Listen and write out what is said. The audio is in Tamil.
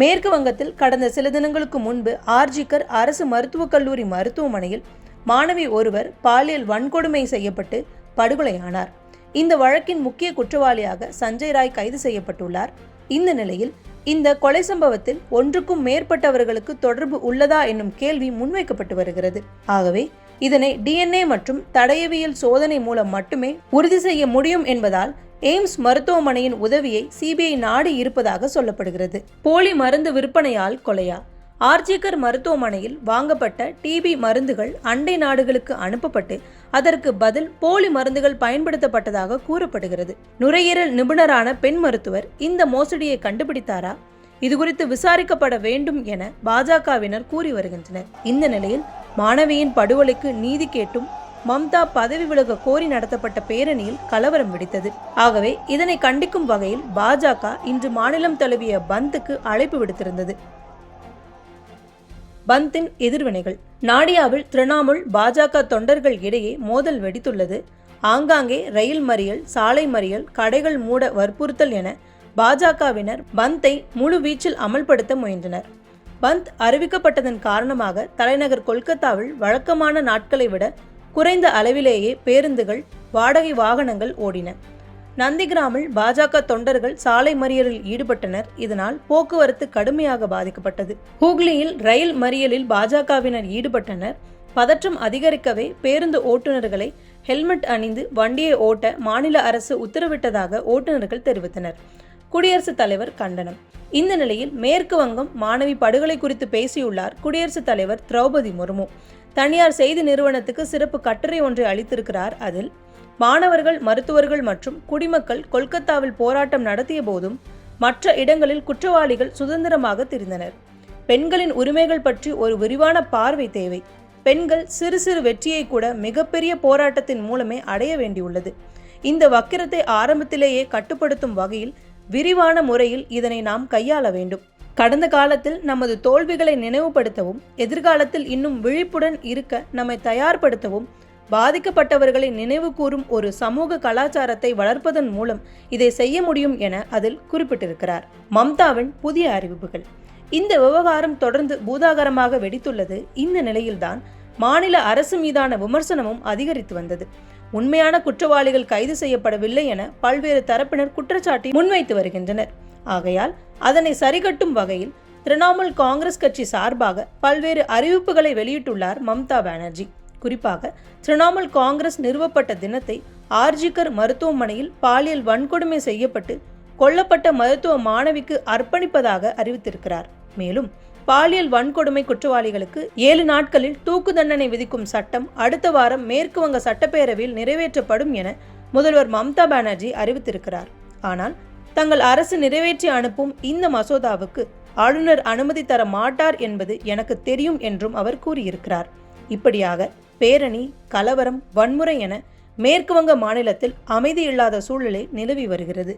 மேற்கு வங்கத்தில் கடந்த சில தினங்களுக்கு முன்பு ஆர்ஜிகர் அரசு மருத்துவக் கல்லூரி மருத்துவமனையில் மாணவி ஒருவர் பாலியல் வன்கொடுமை செய்யப்பட்டு படுகொலையானார். இந்த வழக்கின் முக்கிய குற்றவாளியாக சஞ்சய் ராய் கைது செய்யப்பட்டுள்ளார். இந்த நிலையில் இந்த கொலை சம்பவத்தில் ஒன்றுக்கும் மேற்பட்டவர்களுக்கு தொடர்பு உள்ளதா என்னும் கேள்வி முன்வைக்கப்பட்டு வருகிறது. ஆகவே இதனை டிஎன்ஏ மற்றும் தடயவியல் சோதனை மூலம் மட்டுமே உறுதி செய்ய முடியும் என்பதால் எய்ம்ஸ் மருத்துவமனையின் உதவியை சிபிஐ நாடி இருப்பதாக சொல்லப்படுகிறது. போலி மருந்து விற்பனையால் கொலையா? ஆர்ஜிகர் மருத்துவமனையில் வாங்கப்பட்ட டிபி மருந்துகள் அண்டை நாடுகளுக்கு அனுப்பப்பட்டு அதற்கு பதில் போலி மருந்துகள் பயன்படுத்தப்பட்டதாக கூறப்படுகிறது. நுரையீரல் நிபுணரான பெண் மருத்துவர் இந்த மோசடியை கண்டுபிடித்தாரா? இதுகுறித்து விசாரிக்கப்பட வேண்டும் என பாஜகவினர் கூறி வருகின்றனர். இந்த நிலையில் மாணவியின் படுகொலைக்கு நீதி கேட்டும் மம்தா பதவி விலக கோரி நடத்தப்பட்ட பேரணியில் கலவரம் வெடித்தது. ஆகவே இதனை கண்டிக்கும் வகையில் பாஜக இன்று மாநிலம் தழுவிய பந்துக்கு அழைப்பு விடுத்திருந்தது. பந்தின் எதிர்வினைகள். நாடியாவில் திரிணாமுல் பாஜக தொண்டர்கள் இடையே மோதல் வெடித்துள்ளது. ஆங்காங்கே ரயில் மறியல் சாலை மறியல் கடைகள் மூட வற்புறுத்தல் என பாஜகவினர் பந்தை முழு வீச்சில் அமல்படுத்த முயன்றனர். பந்த் அறிவிக்கப்பட்டதன் காரணமாக தலைநகர் கொல்கத்தாவில் வழக்கமான நாட்களை விட குறைந்த அளவிலேயே பேருந்துகள் வாடகை வாகனங்கள் ஓடின. நந்திகிராமில் பாஜக தொண்டர்கள் சாலை மறியலில் ஈடுபட்டனர். இதனால் போக்குவரத்து கடுமையாக பாதிக்கப்பட்டது. ஹூக்ளியில் ரயில் மறியலில் பாஜகவினர் ஈடுபட்டனர். பதற்றம் அதிகரிக்கவே பேருந்து ஓட்டுநர்களை ஹெல்மெட் அணிந்து வண்டியை ஓட்ட மாநில அரசு உத்தரவிட்டதாக ஓட்டுநர்கள் தெரிவித்தனர். குடியரசுத் தலைவர் கண்டனம். இந்த நிலையில் மேற்கு வங்கம் மாணவி படுகொலை குறித்து பேசியுள்ளார் குடியரசுத் தலைவர் திரௌபதி முர்மு. தனியார் செய்தி நிறுவனத்துக்கு சிறப்பு கட்டுரை ஒன்றை அளித்திருக்கிறார். அதில் மாணவர்கள் மருத்துவர்கள் மற்றும் குடிமக்கள் கொல்கத்தாவில் போராட்டம் நடத்திய போதும் மற்ற இடங்களில் குற்றவாளிகள் சுதந்திரமாக திரிந்தனர். பெண்களின் உரிமைகள் பற்றி ஒரு விரிவான பார்வை தேவை. பெண்கள் சிறு சிறு வெற்றியை கூட மிகப்பெரிய போராட்டத்தின் மூலமே அடைய வேண்டியுள்ளது. இந்த வக்கிரத்தை ஆரம்பத்திலேயே கட்டுப்படுத்தும் வகையில் விரிவான முறையில் இதனை நாம் கையாள வேண்டும். கடந்த காலத்தில் நமது தோல்விகளை நினைவுபடுத்தவும் எதிர்காலத்தில் இன்னும் விழிப்புடன் இருக்க நம்மை தயார்படுத்தவும் பாதிக்கப்பட்டவர்களை நினைவு கூறும் ஒரு சமூக கலாச்சாரத்தை வளர்ப்பதன் மூலம் இதை செய்ய முடியும் என அதில் குறிப்பிட்டிருக்கிறார். மம்தாவின் புதிய அறிவிப்புகள். இந்த விவகாரம் தொடர்ந்து பூதாகரமாக வெடித்துள்ளது. இந்த நிலையில்தான் மாநில அரசு மீதான விமர்சனமும் அதிகரித்து வந்தது. உண்மையான குற்றவாளிகள் கைது செய்யப்படவில்லை என பல்வேறு தரப்பினர் குற்றச்சாட்டி முன்வைத்து வருகின்றனர். ஆகையால் அதனை சரிகட்டும் வகையில் திரிணாமுல் காங்கிரஸ் கட்சி சார்பாக பல்வேறு அறிவிப்புகளை வெளியிட்டுள்ளார் மம்தா பானர்ஜி. குறிப்பாக திரிணாமுல் காங்கிரஸ் நிறுவப்பட்ட தினத்தை ஆர்ஜிகர் மருத்துவமனையில் பாலியல் வன்கொடுமை செய்யப்பட்டு கொல்லப்பட்ட மருத்துவ மாணவிக்கு அர்ப்பணிப்பதாக அறிவித்திருக்கிறார். மேலும் பாலியல் வன்கொடுமை குற்றவாளிகளுக்கு ஏழு நாட்களில் தூக்கு தண்டனை விதிக்கும் சட்டம் அடுத்த வாரம் மேற்கு வங்க சட்டப்பேரவையில் நிறைவேற்றப்படும் என முதல்வர் மம்தா பானர்ஜி அறிவித்திருக்கிறார். ஆனால் தங்கள் அரசு நிறைவேற்றி அனுப்பும் இந்த மசோதாவுக்கு ஆளுநர் அனுமதி தர மாட்டார் என்பது எனக்கு தெரியும் என்றும் அவர் கூறியிருக்கிறார். இப்படியாக பேரணி கலவரம் வன்முறை என மேற்கு வங்க மாநிலத்தில் அமைதி இல்லாத சூழ்நிலை நிலவி வருகிறது.